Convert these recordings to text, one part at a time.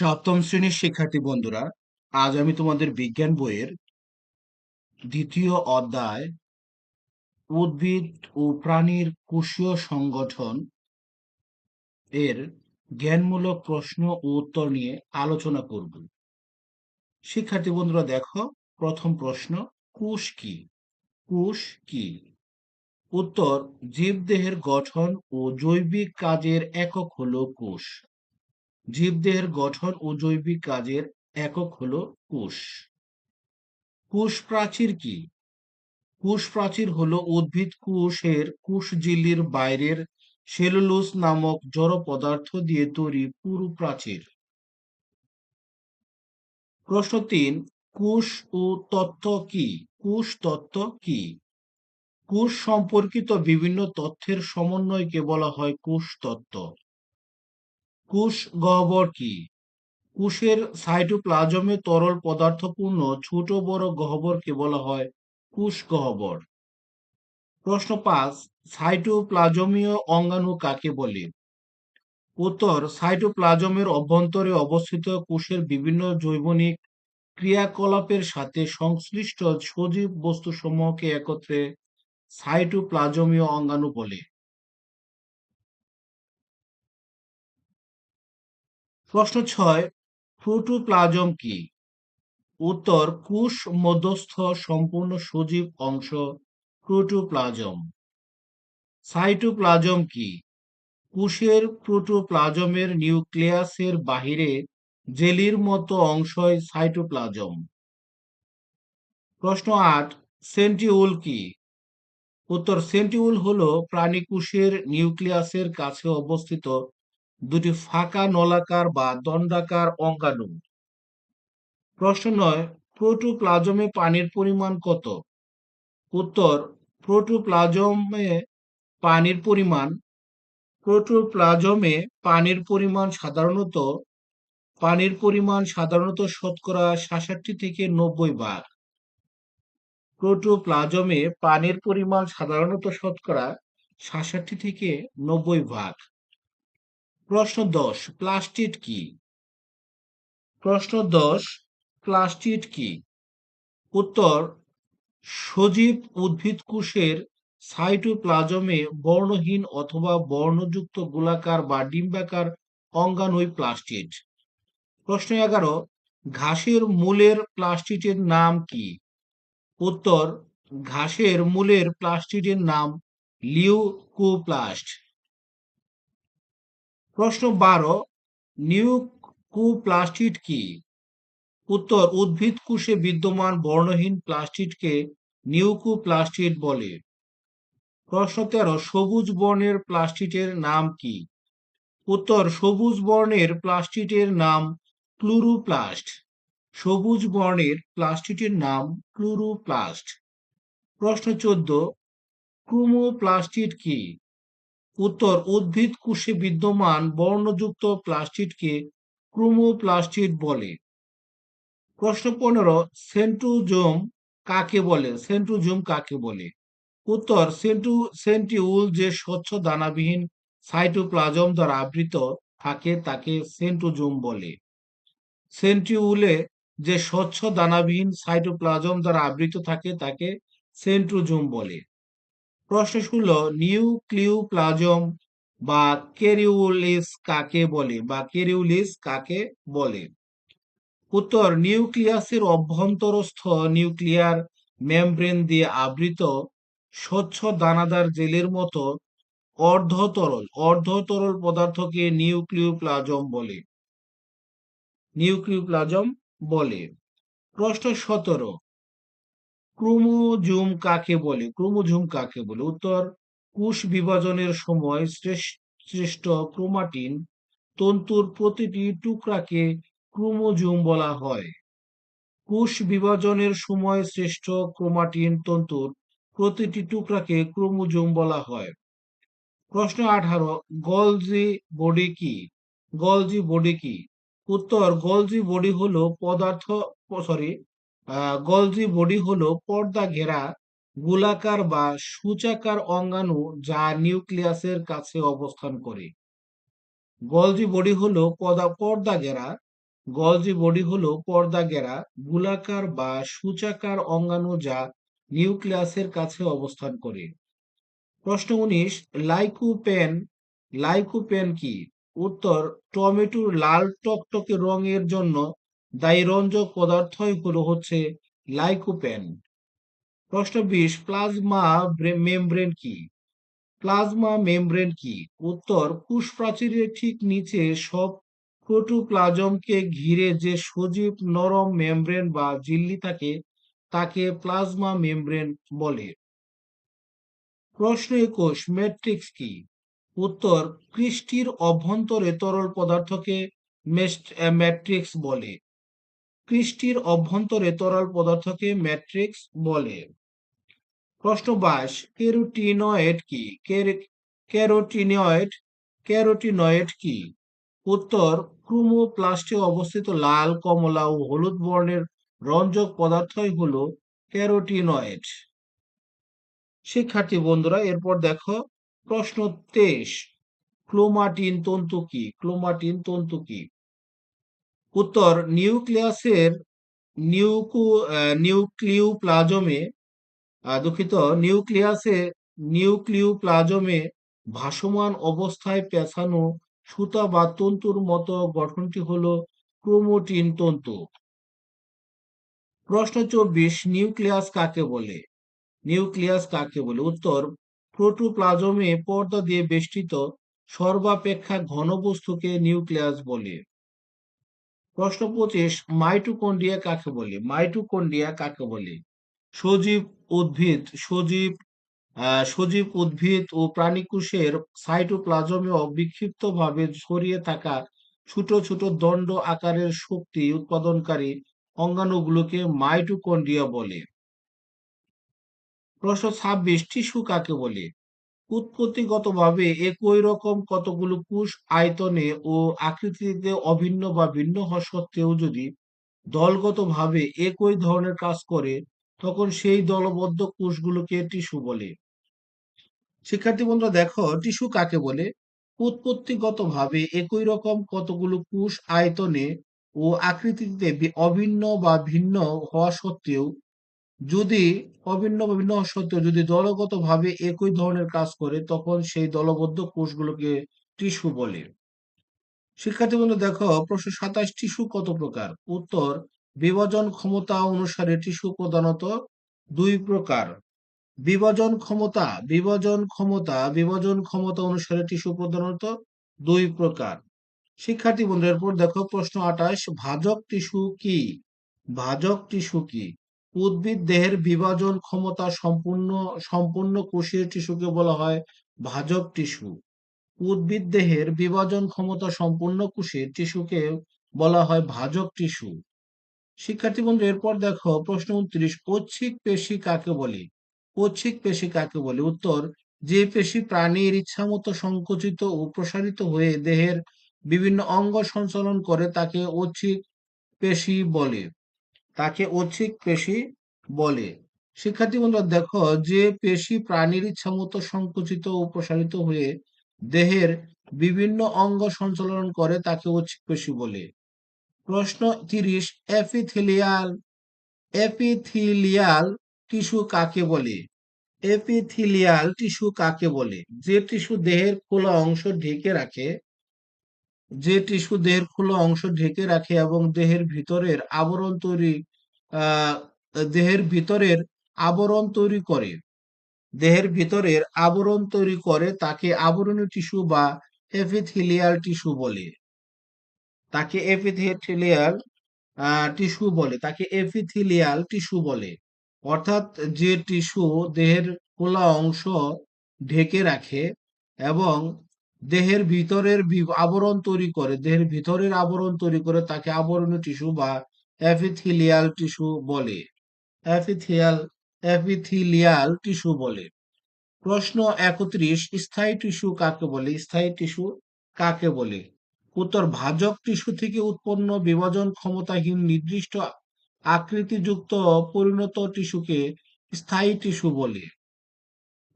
সপ্তম শ্রেণির শিক্ষার্থী বন্ধুরা, আজ আমি তোমাদের বিজ্ঞান বইয়ের দ্বিতীয় অধ্যায়, উদ্ভিদ ও প্রাণীর কোষীয় সংগঠন এর জ্ঞানমূলক প্রশ্ন ও উত্তর নিয়ে আলোচনা করব। শিক্ষার্থী বন্ধুরা, দেখো, প্রথম প্রশ্ন, কোষ কি? কোষ কি? উত্তর, জীবদেহের গঠন ও জৈবিক কাজের একক হলো কোষ। জীবদেহের গঠন ও জৈবিক কাজের একক হল কোষ। কোষ প্রাচীর কি? কোষ প্রাচীর হল উদ্ভিদ কোষের কোষঝিল্লির বাইরের সেলুলোস নামক জড় পদার্থ দিয়ে তৈরি পুরু প্রাচীর। প্রশ্ন তিন, কোষ ও তত্ত্ব কি? কোষ তত্ত্ব কি? কোষ সম্পর্কিত বিভিন্ন তথ্যের সমন্বয়কে বলা হয় কোষ তত্ত্ব। কোষ গহ্বর কি? কোষের সাইটোপ্লাজমে তরল পদার্থপূর্ণ ছোট বড় গহ্বরকে বলা হয় কোষ গহ্বর। প্রশ্ন পাঁচ, সাইটোপ্লাজমীয় অঙ্গাণু কাকে বলে? উত্তর, সাইটোপ্লাজমের অভ্যন্তরে অবস্থিত কোষের বিভিন্ন জৈবনিক ক্রিয়াকলাপের সাথে সংশ্লিষ্ট সজীব বস্তুসমূহকে একত্রে সাইটোপ্লাজমীয় অঙ্গাণু বলে। প্রশ্ন ছয়, প্রোটোপ্লাজম কি? উত্তর কোষ মধ্যস্থ সম্পূর্ণ সজীব অংশ প্রোটোপ্লাজম। সাইটোপ্লাজম কি? কোষের প্রোটোপ্লাজমের নিউক্লিয়াসের বাহিরে জেলির মতো অংশই সাইটোপ্লাজম। প্রশ্ন আট, সেন্টিউল কি? উত্তর, সেন্টিউল হলো প্রাণী কোষের নিউক্লিয়াসের কাছে অবস্থিত দুটি ফাঁকা নলাকার বা দণ্ডাকার অঙ্গাণু। প্রশ্ন নয়, প্রোটোপ্লাজমে পানির পরিমাণ কত? উত্তর, প্রোটোপ্লাজমে পানির পরিমাণ, প্রোটোপ্লাজমে পানির পরিমাণ সাধারণত, পানির পরিমাণ সাধারণত শতকরা সাতষট্টি থেকে নব্বই ভাগ প্রোটোপ্লাজমে পানির পরিমাণ সাধারণত শতকরা সাতষট্টি থেকে নব্বই ভাগ প্রশ্ন দশ, প্লাস্টিড কি? প্রশ্ন দশ, প্লাস্টিড কি? উত্তর, সজীব উদ্ভিদ কোষের সাইটোপ্লাজমে বর্ণহীন অথবা বর্ণযুক্ত গোলাকার বা ডিম্বাকার অঙ্গাণুই প্লাস্টিড। প্রশ্ন এগারো, ঘাসের মূলের প্লাস্টিডের নাম কি? উত্তর, ঘাসের মূলের প্লাস্টিডের নাম লিউকোপ্লাস্ট। প্রশ্ন বারো, নিউকোপ্লাস্টিড কি? উত্তর, উদ্ভিদ কোষে বিদ্যমান বর্ণহীন প্লাস্টিডকে নিউকোপ্লাস্টিড বলে। প্রশ্ন তেরো, সবুজ বর্ণের প্লাস্টিডের নাম কি? উত্তর, সবুজ বর্ণের প্লাস্টিডের নাম ক্লোরোপ্লাস্ট। সবুজ বর্ণের প্লাস্টিডের নাম ক্লোরোপ্লাস্ট। প্রশ্ন চোদ্দ, ক্রোমোপ্লাস্টিড কি? উত্তর, উদ্ভিদ কোষে বিদ্যমান বর্ণযুক্ত প্লাস্টিডকে ক্রোমোপ্লাস্টিড বলে। প্রশ্ন পনেরো, সেন্ট্রোজোম কাকে বলে? সেন্ট্রোজোম কাকে বলে? উত্তর সেন্টু সেন্টিউল যে স্বচ্ছ দানাবিহীন সাইটোপ্লাজম দ্বারা আবৃত থাকে, তাকে সেন্ট্রোজোম বলে। সেন্টিউলে যে স্বচ্ছ দানাবিহীন সাইটোপ্লাজম দ্বারা আবৃত থাকে, তাকে সেন্ট্রোজোম বলে। প্রশ্ন হলো নিউক্লিওপ্লাজম বা কেরিউলিস কাকে বলে বা কেরিউলিস কাকে বলে? উত্তর, নিউক্লিয়াসের অভ্যন্তরস্থ নিউক্লিয়ার মেমব্রেন দিয়ে আবৃত স্বচ্ছ দানাদার জেলের মতো অর্ধতরল অর্ধতরল পদার্থকে নিউক্লিওপ্লাজম বলে। নিউক্লিওপ্লাজম বলে। প্রশ্ন সতেরো ক্রোমোজোম কাকে বলে? ক্রোমোজোম কাকে বলে? উত্তর, কোষ বিভাজনের সময় শ্রেষ্ঠ ক্রোমাটিন তন্তুর প্রতিটি টুকরাকে ক্রোমোজোম বলা হয়। কোষ বিভাজনের সময় শ্রেষ্ঠ ক্রোমাটিন তন্তুর প্রতিটি টুকরাকে ক্রোমোজোম বলা হয়। প্রশ্ন আঠারো, গলজি বডি কি? গলজি বডি কি? উত্তর, গলজি বডি হলো পদার্থ সরি গলজি বডি হলো পর্দা ঘেরা, গোলাকার বা সূচাকার অঙ্গাণু যা নিউক্লিয়াসের কাছে অবস্থান করে। গলজি বডি হলো পদা, পর্দা ঘেরা, গলজি বডি হলো পর্দা ঘেরা, গোলাকার বা সূচাকার অঙ্গাণু যা নিউক্লিয়াসের কাছে অবস্থান করে। প্রশ্ন উনিশ, লাইকোপেন লাইকোপেন কি? উত্তর, টমেটোর লাল টকটকে রঙের জন্য দায়ী রঞ্জক পদার্থই হলো হচ্ছে লাইকোপেন প্রশ্ন বিশ, প্লাজমা মেমব্রেন কি? প্লাজমা মেমব্রেন কি? উত্তর কোষ প্রাচীরের ঠিক নিচে সব প্রোটোপ্লাজমকে ঘিরে যে সজীব নরম মেমব্রেন বা ঝিল্লি থাকে, তাকে প্লাজমা মেমব্রেন বলে। প্রশ্ন একুশ ম্যাট্রিক্স কি? উত্তর কৃষ্টির অভ্যন্তরে তরল পদার্থকে ম্যাট্রিক্স বলে। কৃষ্টির অভ্যন্তরে তরল পদার্থকে ম্যাট্রিক্স বলে। প্রশ্ন বাইশ, কেরোটিনয়েড কি? ক্যারোটিনয়েড ক্যারোটিনয়েড কি? উত্তর, ক্রোমোপ্লাস্টে অবস্থিত লাল, কমলা ও হলুদ বর্ণের রঞ্জক পদার্থই হল ক্যারোটিনয়েড শিক্ষার্থী বন্ধুরা, এরপর দেখো প্রশ্ন তেইশ, ক্লোমাটিন তন্তু কি? ক্লোমাটিন তন্তু কি? উত্তর, নিউক্লিয়াসের নিউকু নিউক্লিওপ্লাজমে দুঃখিত, নিউক্লিয়াসে নিউক্লিওপ্লাজমে ভাসমান অবস্থায় পেছানো সুতা বা তন্তুর মতো গঠনটি হল ক্রোমোটিন তন্তু। প্রশ্ন চব্বিশ, নিউক্লিয়াস কাকে বলে? নিউক্লিয়াস কাকে বলে? উত্তর, প্রোটোপ্লাজমে পর্দা দিয়ে বেষ্টিত সর্বাপেক্ষা ঘন বস্তুকে নিউক্লিয়াস বলে। প্রশ্ন পঁচিশ মাইটোকন্ড্রিয়া কাকে বলে? মাইটোকন্ড্রিয়া কাকে বলে? সজীব উদ্ভিদ, সজীব সজীব উদ্ভিদ ও প্রাণীকোষের সাইটোপ্লাজমে ভাবে ছড়িয়ে থাকা ছোট ছোট দণ্ড আকারের শক্তি উৎপাদনকারী অঙ্গাণুগুলোকে মাইটোকন্ড্রিয়া বলে। প্রশ্ন ছাব্বিশ, টিস্যু কাকে বলে? উৎপত্তিগতভাবে একই রকম কতগুলো কোষ আয়তনে ও আকৃতিতে অভিন্ন বা ভিন্ন হওয়া সত্ত্বেও যদি দলগতভাবে একই ধরনের কাজ করে, তখন সেই দলবদ্ধ কোষগুলোকে টিস্যু বলে। শিক্ষার্থী বন্ধুরা, দেখো, টিস্যু কাকে বলে? উৎপত্তিগতভাবে একই রকম কতগুলো কোষ আয়তনে ও আকৃতিতে অভিন্ন বা ভিন্ন হওয়া সত্ত্বেও যদি অভিন্ন বা ভিন্ন হওয়া সত্ত্বেও যদি দলগতভাবে একই ধরনের কাজ করে, তখন সেই দলবদ্ধ কোষগুলোকে টিস্যু বলে। শিক্ষার্থী বন্ধু, দেখো, প্রশ্ন সাতাশ, টিস্যু কত প্রকার? উত্তর, বিভাজন ক্ষমতা অনুসারে টিস্যু প্রধানত দুই প্রকার। বিভাজন ক্ষমতা বিভাজন ক্ষমতা বিভাজন ক্ষমতা অনুসারে টিস্যু প্রধানত দুই প্রকার। শিক্ষার্থী বন্ধুদের পর দেখো প্রশ্ন আঠাশ, ভাজক টিস্যু কি? ভাজক টিস্যু কি? উদ্ভিদ দেহের বিভাজন ক্ষমতা সম্পূর্ণ সম্পূর্ণ কোষীয় টিস্যুকে বলা হয় ভাজক টিস্যু। উদ্ভিদ দেহের বিভাজন ক্ষমতা সম্পূর্ণ কোষের টিস্যুকে বলা হয় ভাজক টিস্যু। শিক্ষার্থী বন্ধু, এরপর দেখো প্রশ্ন উনত্রিশ ঐচ্ছিক পেশি কাকে বলে? ঐচ্ছিক পেশি কাকে বলে? উত্তর, যে পেশি প্রাণীর ইচ্ছামতো সংকুচিত ও প্রসারিত হয়ে দেহের বিভিন্ন অঙ্গ সঞ্চালন করে তাকে ঐচ্ছিক পেশি বলে। তাকে ঐচ্ছিক পেশি বলে। শিক্ষার্থী বন্ধুরা দেখো যে পেশি প্রাণীর ইচ্ছামতো সংকুচিত ও প্রসারিত হয়ে দেহের বিভিন্ন অঙ্গ সঞ্চালন করে, তাকে ঐচ্ছিক পেশি বলে। প্রশ্ন তিরিশ, এপিথিলিয়াল এপিথিলিয়াল টিস্যু কাকে বলে? এপিথিলিয়াল টিস্যু কাকে বলে? যে টিস্যু দেহের খোলা অংশ ঢেকে রাখে যে টিস্যু দেহের খোলা অংশ ঢেকে রাখে এবং দেহের ভিতরের আবরণ তৈরি দেহের ভিতরের আবরণ তৈরি করে। দেহের ভিতরের আবরণ তৈরি করে তাকে আবরণী টিস্যু বা এপিথিলিয়াল টিস্যু বলে। তাকে এপিথেলিয়াল টিস্যু বলে, তাকে এপিথিলিয়াল টিস্যু বলে। অর্থাৎ যে টিস্যু দেহের খোলা অংশ ঢেকে রাখে এবং দেহের ভিতরের আবরণ তৈরি করে, দেহের ভিতরের আবরণ তৈরি করে তাকে আবরণী টিস্যু বা এপিথিলিয়াল টিস্যু বলে। এপিথিয়াল এপিথিলিয়াল টিস্যু বলে। প্রশ্ন একত্রিশ, স্থায়ী টিস্যু কাকে বলে? স্থায়ী টিস্যু কাকে বলে? উত্তর, ভাজক টিস্যু থেকে উৎপন্ন বিভাজন ক্ষমতাহীন নির্দিষ্ট আকৃতিযুক্ত পরিণত টিস্যুকে স্থায়ী টিস্যু বলে।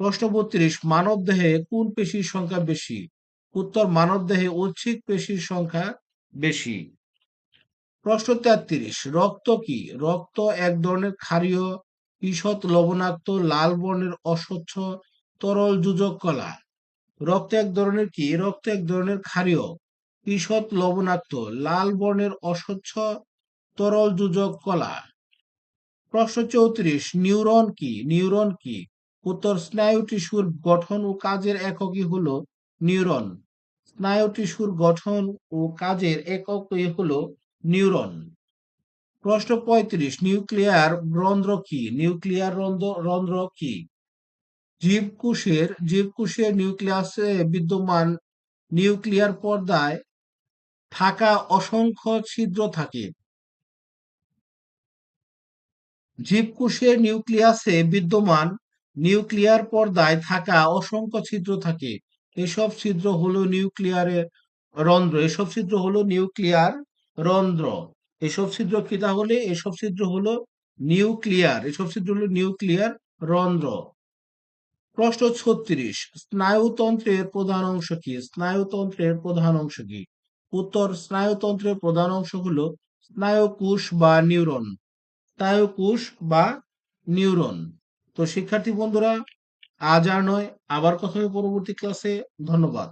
প্রশ্ন বত্রিশ মানব দেহে কোন পেশির সংখ্যা বেশি? উত্তর মানব দেহে ঐচ্ছিক পেশির সংখ্যা বেশি। প্রশ্ন তেত্রিশ, রক্ত কি? রক্ত এক ধরনের ক্ষারীয়, ঈষৎ লবণাক্ত, লাল বর্ণের অস্বচ্ছ, তরল যুজক কলা। রক্ত এক ধরনের কি? রক্ত এক ধরনের ক্ষারীয়, ঈষৎ লবণাক্ত, লাল বর্ণের অস্বচ্ছ, তরল যুজক কলা। প্রশ্ন চৌত্রিশ, নিউরন কি? নিউরন কি? উত্তর স্নায়ু টিস্যুর গঠন ও কাজের এককই হলো নিউরন। স্নায়ু টিস্যুর গঠন ও কাজের এককই হলো নিউরন। প্রশ্ন পঁয়ত্রিশ, নিউক্লিয়ার রন্ধ্র কি? নিউক্লিয়ার রন্ধ্র রন্ধ্র কি? জীবকোষের জীবকোষের নিউক্লিয়াসে বিদ্যমান নিউক্লিয়ার পর্দায় থাকা অসংখ্য ছিদ্র থাকে। জীবকোষের নিউক্লিয়াসে বিদ্যমান নিউক্লিয়ার পর্দায় থাকা অসংখ্য ছিদ্র থাকে। এসব ছিদ্র হলো নিউক্লিয়ারের রন্ধ্র, এসব ছিদ্র হলো নিউক্লিয়ার রন্ধ্র। এসব ছিদ্র কি তাহলে? এসব ছিদ্র হলো নিউক্লিয়ার, এসব ছিদ্র হলো নিউক্লিয়ার রন্ধ্র। প্রশ্ন ছত্রিশ, স্নায়ুতন্ত্রের প্রধান অংশ কি? স্নায়ুতন্ত্রের প্রধান অংশ কি? উত্তর, স্নায়ুতন্ত্রের প্রধান অংশ হলো স্নায়ুকোষ বা নিউরন। স্নায়ুকোষ বা নিউরন। তো শিক্ষার্থী বন্ধুরা আজ আর নয় আবার কথা হবে পরবর্তী ক্লাসে ধন্যবাদ।